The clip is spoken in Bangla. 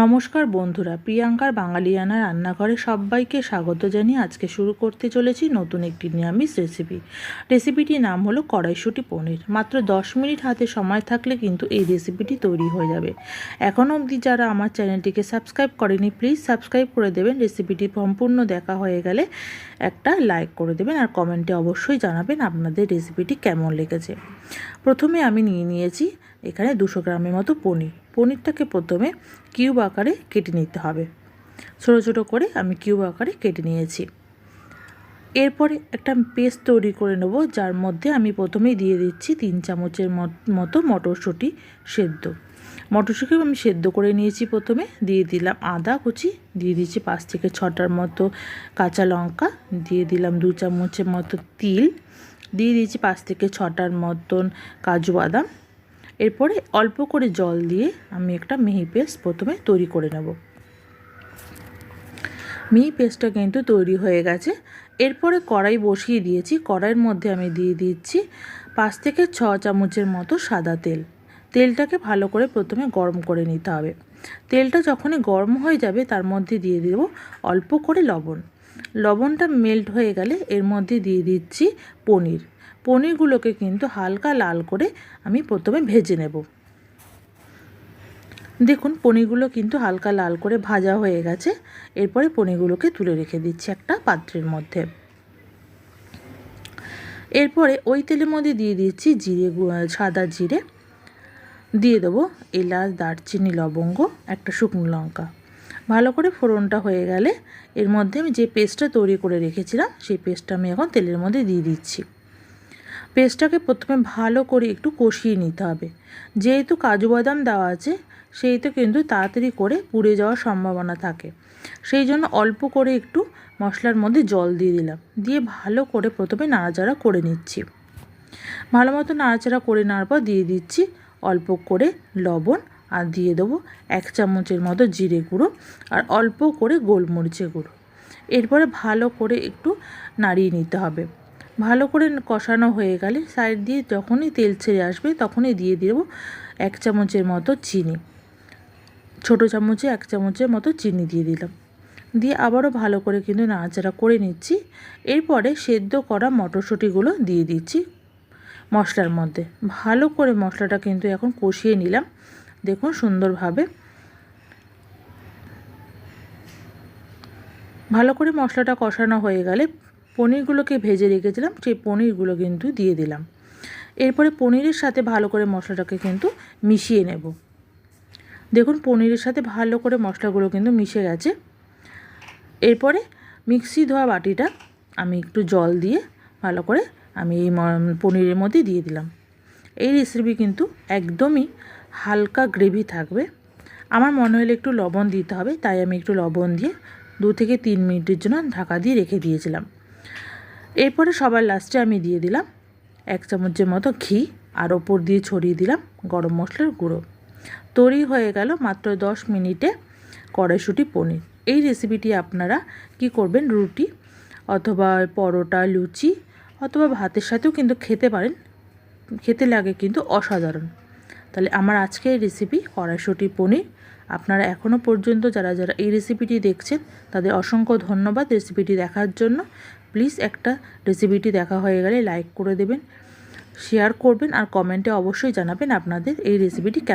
নমস্কার বন্ধুরা, প্রিয়াঙ্কার বাঙালিয়ানা রান্নাঘরে সবাইকে স্বাগত জানিয়ে আজকে শুরু করতে চলেছি নতুন একটি নিরামিষ রেসিপি রেসিপিটির নাম হলো কড়াইশুটি পনির। মাত্র দশ মিনিট হাতে সময় থাকলে কিন্তু এই রেসিপিটি তৈরি হয়ে যাবে। এখনও অবধি যারা আমার চ্যানেলটিকে সাবস্ক্রাইব করেনি প্লিজ সাবস্ক্রাইব করে দেবেন। রেসিপিটি সম্পূর্ণ দেখা হয়ে গেলে একটা লাইক করে দেবেন আর কমেন্টে অবশ্যই জানাবেন আপনাদের রেসিপিটি কেমন লেগেছে। প্রথমে আমি নিয়ে নিয়েছি এখানে দুশো গ্রামের মতো পনির। পনিরটাকে প্রথমে কিউব আকারে কেটে নিতে হবে। ছোটো ছোটো করে আমি কিউব আকারে কেটে নিয়েছি। এরপরে একটা পেস্ট তৈরি করে নেব, যার মধ্যে আমি প্রথমেই দিয়ে দিচ্ছি তিন চামচের মতো মটরশুঁটি সেদ্ধ। মটরশুঁটি আমি সেদ্ধ করে নিয়েছি প্রথমে। দিয়ে দিলাম আদা কুচি, দিয়ে দিচ্ছি পাঁচ থেকে ছটার মতো কাঁচা লঙ্কা, দিয়ে দিলাম দু চামচের মতো তিল, দিয়ে দিয়েছি পাঁচ থেকে ছটার মতন কাজু বাদাম এরপরে অল্প করে জল দিয়ে আমি একটা মিহি পেস্ট প্রথমে তৈরি করে নেব। মিহি পেস্টটা কিন্তু তৈরি হয়ে গেছে। এরপরে কড়াই বসিয়ে দিয়েছি। কড়াইয়ের মধ্যে আমি দিয়ে দিচ্ছি পাঁচ থেকে ছ চামচের মতো সাদা তেল। তেলটাকে ভালো করে প্রথমে গরম করে নিতে হবে। তেলটা যখনই গরম হয়ে যাবে তার মধ্যে দিয়ে দেব অল্প করে লবণ। লবণটা মেল্ট হয়ে গেলে এর মধ্যে দিয়ে দিচ্ছি পনির। পনিরগুলোকে কিন্তু হালকা লাল করে আমি প্রথমে ভেজে নেব। দেখুন, পনিরগুলো কিন্তু হালকা লাল করে ভাজা হয়ে গেছে। এরপরে পনিরগুলোকে তুলে রেখে দিচ্ছি একটা পাত্রের মধ্যে। এরপরে ওই তেলের মধ্যে দিয়ে দিচ্ছি জিরে সাদা জিরে। দিয়ে দেবো এলাচ, দারচিনি, লবঙ্গ, একটা শুকনো লঙ্কা। ভালো করে ফোড়নটা হয়ে গেলে এর মধ্যে আমি যে পেস্টটা তৈরি করে রেখেছিলাম, সেই পেস্টটা আমি এখন তেলের মধ্যে দিয়ে দিচ্ছি। পেস্টটাকে প্রথমে ভালো করে একটু কষিয়ে নিতে হবে। যেহেতু কাজু বাদাম দেওয়া আছে সেই তো কিন্তু তাড়াতাড়ি করে পুড়ে যাওয়ার সম্ভাবনা থাকে। সেই জন্য অল্প করে একটু মশলার মধ্যে জল দিয়ে দিলাম। দিয়ে ভালো করে প্রথমে নাড়াচাড়া করে নিচ্ছি। ভালো মতো নাড়াচাড়া করে নেওয়ার পর দিয়ে দিচ্ছি অল্প করে লবণ আর দিয়ে দেবো এক চামচের মতো জিরে গুঁড়ো আর অল্প করে গোলমরিচের গুঁড়ো। এরপরে ভালো করে একটু নাড়িয়ে নিতে হবে। ভালো করে কষানো হয়ে গেলে সাইড দিয়ে যখনই তেল ছেড়ে আসবে তখনই দিয়ে দেব এক চামচের মতো চিনি। ছোটো চামচে এক চামচের মতো চিনি দিয়ে দিলাম। দিয়ে আবারও ভালো করে কিন্তু নাড়াচাড়া করে নিচ্ছি। এরপরে সেদ্ধ করা মটরশুঁটিগুলো দিয়ে দিচ্ছি মশলার মধ্যে। ভালো করে মশলাটা কিন্তু এখন কষিয়ে নিলাম। দেখুন সুন্দরভাবে। ভালো করে মশলাটা কষানো হয়ে গেলে পনিরগুলোকে ভেজে রেখেছিলাম, সেই পনিরগুলো কিন্তু দিয়ে দিলাম। এরপরে পনিরের সাথে ভালো করে মশলাটাকে কিন্তু মিশিয়ে নেব। দেখুন, পনিরের সাথে ভালো করে মশলাগুলো কিন্তু মিশে গেছে। এরপরে মিক্সি ধোয়া বাটিটা আমি একটু জল দিয়ে ভালো করে আমি এই পনিরের মধ্যে দিয়ে দিলাম। এই রেসিপি কিন্তু একদমই হালকা গ্রেভি থাকবে। আমার মনে হলে একটু লবণ দিতে হবে, তাই আমি একটু লবণ দিয়ে দু থেকে তিন মিনিটের জন্য ঢাকা দিয়ে রেখে দিয়েছিলাম। এরপরে সবার লাস্টে আমি দিয়ে দিলাম এক চামচের মতো ঘি আর ওপর দিয়ে ছড়িয়ে দিলাম গরম মশলার গুঁড়ো। তৈরি হয়ে গেল মাত্র দশ মিনিটে কড়াইশুটি পনির। এই রেসিপিটি আপনারা কি করবেন? রুটি অথবা পরোটা, লুচি অথবা ভাতের সাথেও কিন্তু খেতে পারেন। খেতে লাগে কিন্তু অসাধারণ। তাহলে আমার আজকের রেসিপি কড়াইশুটি পনির। আপনারা এখনও পর্যন্ত যারা যারা এই রেসিপিটি দেখছেন, তাদের অসংখ্য ধন্যবাদ রেসিপিটি দেখার জন্য। প্লিজ একটা রেসিপিটি দেখা হয়ে গেলে লাইক করে দেবেন শেয়ার করবেন আর কমেন্টে অবশ্যই জানাবেন আপনাদের এই রেসিপিটি কেমন।